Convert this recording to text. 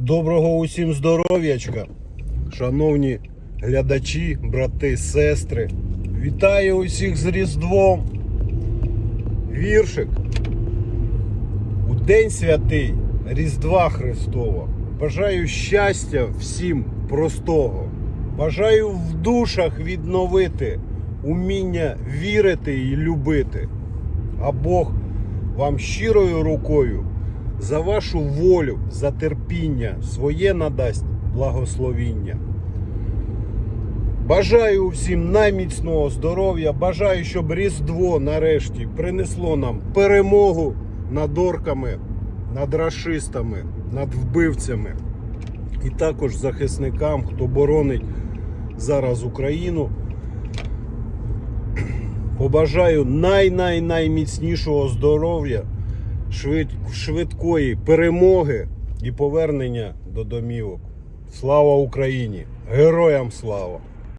Доброго усім здоров'ячка, шановні глядачі, брати, сестри. Вітаю усіх з Різдвом. Віршик. У День святий Різдва Христова. Бажаю щастя всім простого. Бажаю в душах відновити уміння вірити і любити. А Бог вам щирою рукою за вашу волю, за терпіння своє надасть благословіння. Бажаю всім найміцного здоров'я. Бажаю, щоб Різдво нарешті принесло нам перемогу над орками, над рашистами, над вбивцями і також захисникам, хто боронить зараз Україну. Побажаю най-най-найміцнішого здоров'я, швид, швидкої перемоги і повернення до домівок. Слава Україні! Героям слава!